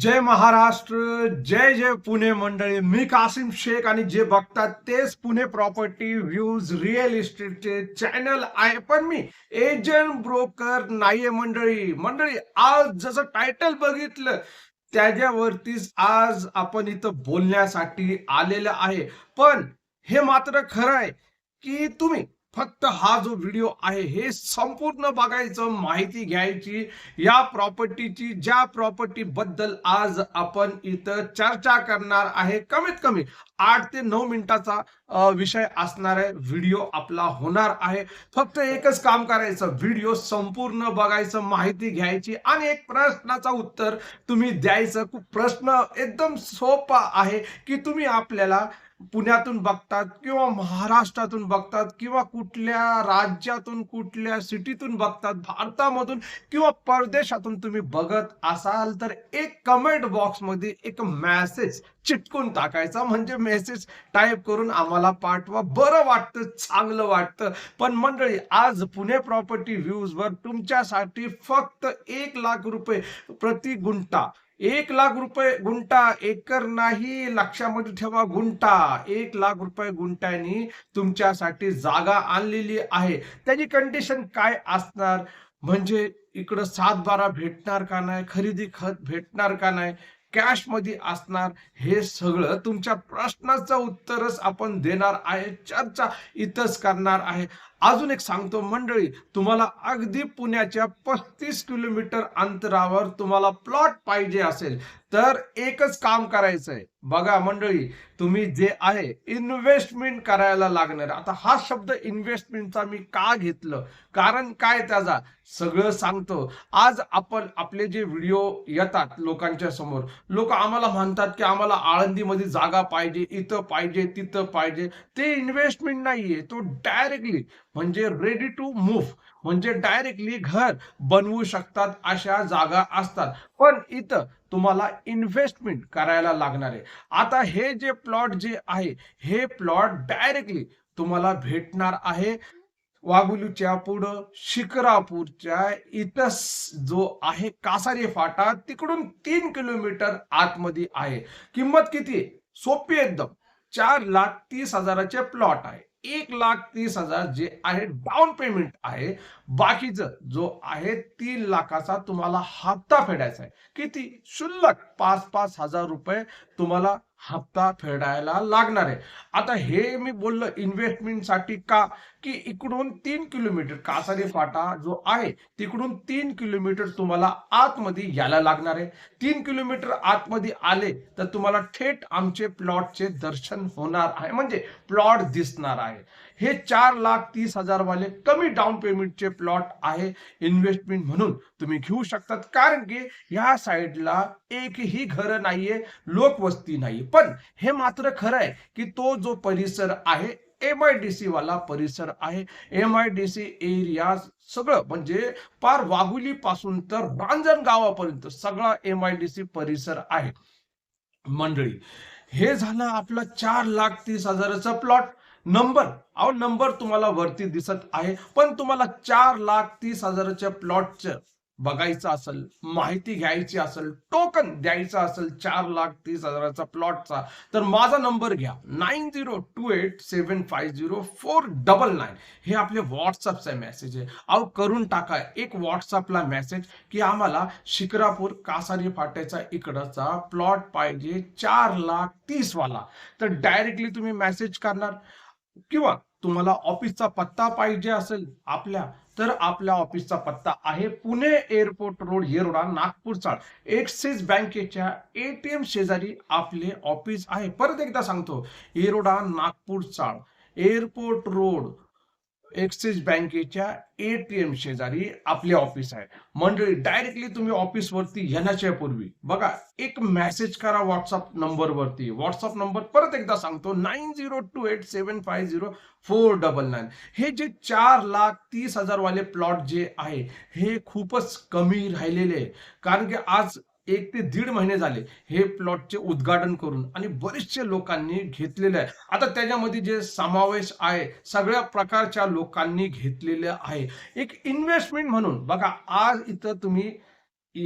जय महाराष्ट्र जय जय पुणे मंडळी. मी कासिम शेख आणि जे बघतात तेच पुणे प्रॉपर्टी व्ह्यूज रिअल इस्टेटचे चॅनल आहे. पण मी एजंट ब्रोकर नाहीये मंडळी. मंडळी आज जसं टायटल बघितलं त्याच्यावरतीच आज आपण इथं बोलण्यासाठी आलेलं आहे. पण हे मात्र खरं आहे की तुम्ही फक्त हा जो व्हिडिओ आहे हे संपूर्ण बघायचं माहिती घ्यायची. या प्रॉपर्टीची ज्या प्रॉपर्टी बद्दल आज आपण इथं चर्चा करणार आहे कमीत कमी आठ ते नऊ मिनिटाचा विषय असणार आहे व्हिडिओ आपला होणार आहे. फक्त एकच काम करायचं व्हिडिओ संपूर्ण बघायचं माहिती घ्यायची आणि एक प्रश्नाचा उत्तर तुम्ही द्यायचं. खूप प्रश्न एकदम सोपा आहे की तुम्ही आपल्याला पुण्यातून बघतात किंवा महाराष्ट्रातून बघतात किंवा कुठल्या राज्यातून कुठल्या सिटीतून बघतात भारतामधून किंवा परदेशातून तुम्ही बघत असाल तर एक कमेंट बॉक्समध्ये एक मेसेज चिटकून टाकायचा. म्हणजे मेसेज टाईप करून आम्हाला पाठवा. बरं वाटतं चांगलं वाटतं. पण मंडळी आज पुणे प्रॉपर्टी व्ह्यूजवर तुमच्यासाठी फक्त एक लाख रुपये प्रति गुंठा एक लाख रुपये गुंठा एकर नाही लक्षामध्ये ठेवा गुंठा. एक लाख रुपये गुंट्यानी तुमच्यासाठी जागा आणलेली आहे. त्याची कंडिशन काय असणार? म्हणजे इकडं सात बारा भेटणार का नाही? खरेदी खत भेटणार का नाही? कॅशमध्ये असणार? हे सगळं तुमच्या प्रश्नाचं उत्तरच आपण देणार आहे. चर्चा इथंच करणार आहे. अजून एक सांगतो मंडळी तुम्हाला अगदी पुण्याच्या पस्तीस किलोमीटर अंतरावर तुम्हाला प्लॉट पाहिजे असेल तर एकच काम करायचं आहे बघा मंडळी तुम्ही जे आहे इन्व्हेस्टमेंट करायला लागणार. आता हा शब्द इन्व्हेस्टमेंटचा मी का घेतलं? कारण काय त्याचा? सगळं सांगतो. आज आपण आपले जे व्हिडिओ येतात लोकांच्या समोर लोक आम्हाला म्हणतात की आम्हाला आळंदीमध्ये जागा पाहिजे इथं पाहिजे तिथं पाहिजे. ते इन्व्हेस्टमेंट नाहीये तो डायरेक्टली म्हणजे रेडी टू मूव्ह म्हणजे डायरेक्टली घर बनवू शकतात अशा जागा असतात. पण इथं तुम्हाला इन्व्हेस्टमेंट करायला लागणार आहे. आता हे जे प्लॉट जे आहे हे प्लॉट डायरेक्टली तुम्हाला भेटणार आहे. वाघुलीच्या पुढं शिकरापूरच्या इथं जो आहे कासारी फाटा तिकडून तीन किलोमीटर आतमध्ये आहे. किंमत किती? आहे? सोपी एकदम. चार लाख तीस हजाराचे प्लॉट आहे. एक लाख तीस हजार जे आहे डाऊन पेमेंट आहे. बाकीचं जो आहे तीन लाखाचा तुम्हाला हप्ता फेडायचा आहे. किती? शुल्लक पाच पाच हजार रुपये तुम्हाला हप्ता फेडायला लागणार आहे. आता हे मी बोललो इन्व्हेस्टमेंटसाठी का की इकडून तीन किलोमीटर कासारी फाटा जो आहे तिकडून तीन किलोमीटर तुम्हाला आतमध्ये यायला लागणार आहे. तीन किलोमीटर आतमध्ये आले तर तुम्हाला थेट आमचे प्लॉटचे दर्शन होणार आहे. म्हणजे प्लॉट दिसणार आहे. हे चार लाख तीस हजार वाले कमी डाऊन पेमेंटचे प्लॉट आहे इन्व्हेस्टमेंट म्हणून. तुम्ही घेऊ शकतात. कारण की ह्या साईडला एकही घर नाहीये लोकवस्ती नाही पण हे मात्र खरं आहे की तो जो परिसर आहे एम आय डी सी वाला परिसर आहे. M I D C area सगळं म्हणजे पार वाघुली पासून तर रांजण गावापर्यंत सगळा एम आय डी सी परिसर आहे. मंडळी हे झालं आपलं चार लाख तीस हजाराचा प्लॉट नंबर अहो नंबर तुम्हाला वरती दिसत आहे पण तुम्हाला चार लाख तीस हजाराच्या प्लॉटचं बघायचं असेल माहिती घ्यायची असेल टोकन द्यायचं असेल चार लाख तीस हजाराचा प्लॉटचा तर माझा नंबर घ्या. Nine zero two eight seven five zero four double nine हे आपले व्हॉट्सअपचा मेसेज आहे. अहो करून टाका. एक व्हॉट्सअपला मेसेज की आम्हाला शिक्रापूर कासारी फाट्याचा इकडचा प्लॉट पाहिजे चार लाख तीसवाला तर डायरेक्टली तुम्ही मेसेज करणार किंवा तुम्हाला ऑफिसचा पत्ता पाहिजे असेल आपल्या तर आपल्या ऑफिसचा पत्ता आहे Pune airport road Yerawada Nagpur Chawl. Axis बँकेच्या एटीएम शेजारी आपले ऑफिस आहे. परत एकदा सांगतो Yerawada Nagpur Chawl. Airport road Axis बँकेच्या एटीएम शेजारी आपले ऑफिस आहे. मंडळी डायरेक्टली तुम्ही ऑफिस वरती येण्याच्या पूर्वी बघा एक मेसेज करा व्हॉट्सअप नंबर वरती. व्हॉट्सअप नंबर परत एकदा सांगतो nine zero two eight seven five zero four double nine हे जे चार लाख तीस हजार वाले प्लॉट जे आहे हे खूपच कमी राहिलेले आहे. कारण की आज एक ते दीड महिने झाले हे प्लॉटचे उद्घाटन करून आणि बरेचसे लोकांनी घेतलेले आहे. आता त्याच्यामध्ये जे समावेश आहे सगळ्या प्रकारच्या लोकांनी घेतलेले आहे. एक इन्व्हेस्टमेंट म्हणून बघा आज इथं तुम्ही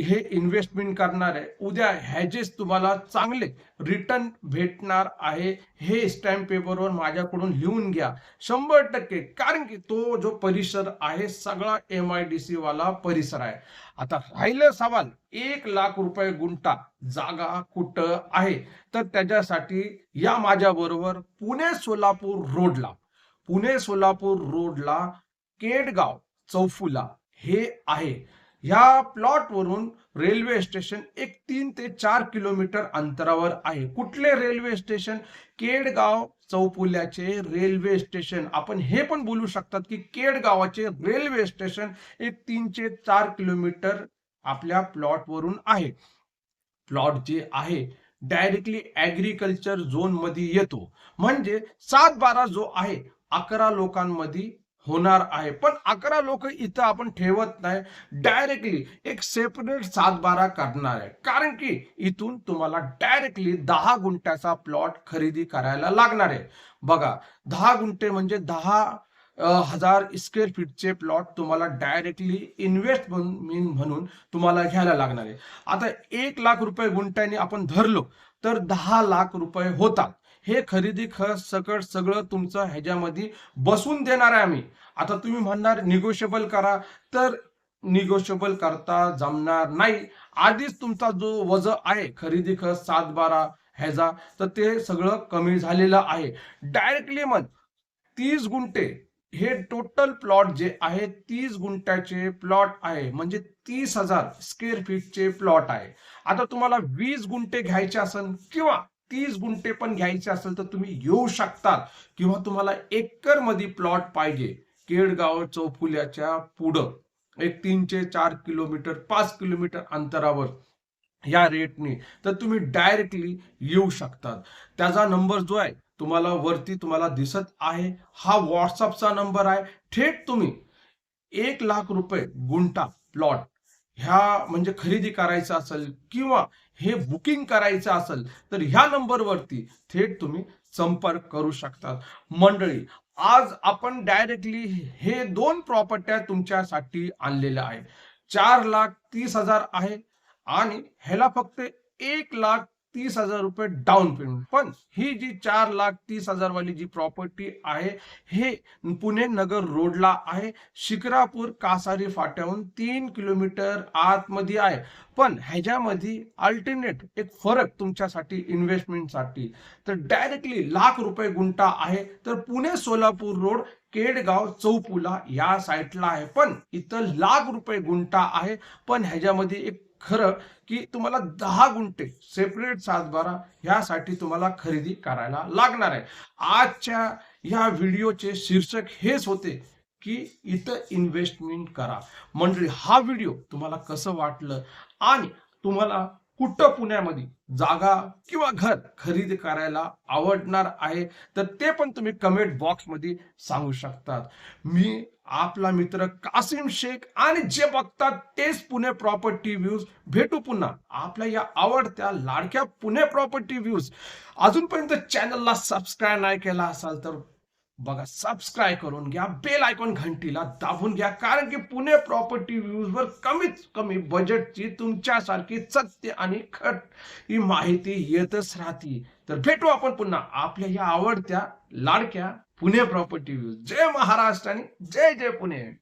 हे इन्व्हेस्टमेंट करणार आहे. उद्या ह्याचेच तुम्हाला चांगले रिटर्न भेटणार आहे. हे स्टॅम्प पेपरवर माझ्याकडून लिहून घ्या. शंभर टक्के. कारण की तो जो परिसर आहे सगळा एम आय डी सी वाला परिसर आहे. आता राहिलं सवाल. एक लाख रुपये गुंठा जागा कुठं आहे? तर त्याच्यासाठी या माझ्याबरोबर पुणे सोलापूर रोडला पुणे सोलापूर रोडला केडगाव चौफुला हे आहे. ह्या प्लॉटवरून रेल्वे स्टेशन एक तीन ते चार किलोमीटर अंतरावर आहे. कुठले रेल्वे स्टेशन केडगाव चौपुल्याचे रेल्वे स्टेशन आपण हे पण बोलू शकतात की केडगावाचे रेल्वे स्टेशन एक तीनशे चार किलोमीटर आपल्या प्लॉटवरून आहे. प्लॉट जे आहे डायरेक्टली ऍग्रिकल्चर झोनमध्ये येतो. म्हणजे सात बारा जो आहे अकरा लोकांमध्ये होणार आहे. पण अकरा लोक इथं आपण ठेवत नाही. डायरेक्टली एक सेपरेट सात बारा करणार आहे. कारण की इथून तुम्हाला डायरेक्टली दहा गुंठ्याचा प्लॉट खरेदी करायला लागणार आहे. बघा दहा गुंठे म्हणजे दहा हजार स्क्वेअर फीटचे प्लॉट तुम्हाला डायरेक्टली इन्व्हेस्ट म्हणून तुम्हाला घ्यायला लागणार आहे. आता एक लाख रुपये गुंठ्याने आपण धरलो तर दहा लाख रुपये होतात. हे खरेदी खर्च सकट सगळं तुमचं ह्याच्यामध्ये बसून देणार आहे आम्ही. आता तुम्ही म्हणणार निगोशिएबल करा. तर निगोशिएबल करता जमणार नाही. आधीच तुमचा जो वज आहे खरेदी खर्च सात बारा ह्याचा तर ते सगळं कमी झालेलं आहे. डायरेक्टली मग तीस गुंठे हे टोटल प्लॉट जे आहे तीस गुंठ्याचे प्लॉट आहे. म्हणजे तीस हजार स्क्वेअर फीटचे प्लॉट आहे. आता तुम्हाला वीस गुंठे घ्यायचे असेल किंवा तीस गुंठे पण घ्यायचे असेल तर तुम्ही येऊ शकता किंवा तुम्हाला एकरमध्ये प्लॉट पाहिजे. केडगाव चौफुल्याच्या पुढं. एक तीनशे चार किलोमीटर पाच किलोमीटर अंतरावर या रेटने तर तुम्ही डायरेक्टली येऊ शकतात. त्याचा नंबर जो आहे तुम्हाला वरती तुम्हाला दिसत आहे. हा व्हॉट्सअपचा नंबर आहे. थेट तुम्ही एक लाख रुपये गुंठा प्लॉट ह्या म्हणजे खरेदी करायचं असेल किंवा हे बुकिंग करायचं असेल तर ह्या नंबरवरती थेट तुम्ही संपर्क करू शकतात. मंडळी आज आपण डायरेक्टली हे दोन प्रॉपर्ट्या तुमच्यासाठी आणलेल्या आहे चार लाख तीस हजार आहे आणि ह्याला फक्त एक लाख तीस हजार रुपये डाऊन पेमेंट पण ही जी चार लाख तीस हजार वाली जी प्रॉपर्टी आहे हे पुणे नगर रोडला आहे. शिक्रापूर कासारी फाट्याहून तीन किलोमीटर आतमध्ये आहे. पण ह्याच्यामध्ये अल्टरनेट एक फरक तुमच्यासाठी इन्व्हेस्टमेंटसाठी तर डायरेक्टली लाख रुपये गुंठा आहे. तर पुणे सोलापूर रोड केडगाव चौपुला या साईटला आहे. पण इथं लाख रुपये गुंठा आहे. पण ह्याच्यामध्ये एक खरं की तुम्हाला दहा गुंठे सेपरेट सातबारा ह्यासाठी तुम्हाला खरेदी करायला लागणार आहे. आजच्या ह्या व्हिडिओचे शीर्षक हेच होते की इथं इन्व्हेस्टमेंट करा. मंडळी हा व्हिडिओ तुम्हाला कसं वाटलं आणि तुम्हाला कुठं पुण्यामध्ये? जागा किंवा घर खरेदी करायला आवडणार आहे? तर ते पण तुम्ही कमेंट बॉक्समध्ये सांगू शकतात. मी आपला मित्र कासिम शेख आणि जे बघतात तेच पुणे प्रॉपर्टी व्ह्यूज भेटू पुन्हा. आपल्या या आवडत्या लाडक्या पुणे प्रॉपर्टी व्ह्यूज अजूनपर्यंत चॅनलला सबस्क्राईब नाही केला असाल तर बघा सबस्क्राईब करून घ्या बेल आयकॉन घंटीला दाबून घ्या कारण की पुणे प्रॉपर्टी व्ह्यूजवर कमीत कमी बजेटची तुमच्यासारखी सत्य आणि खट ही माहिती येतच राहते. तर भेटू आपण पुन्हा आपल्या या आवडत्या लाडक्या पुणे प्रॉपर्टी व्ह्यूज जय महाराष्ट्र आणि जय जय पुणे.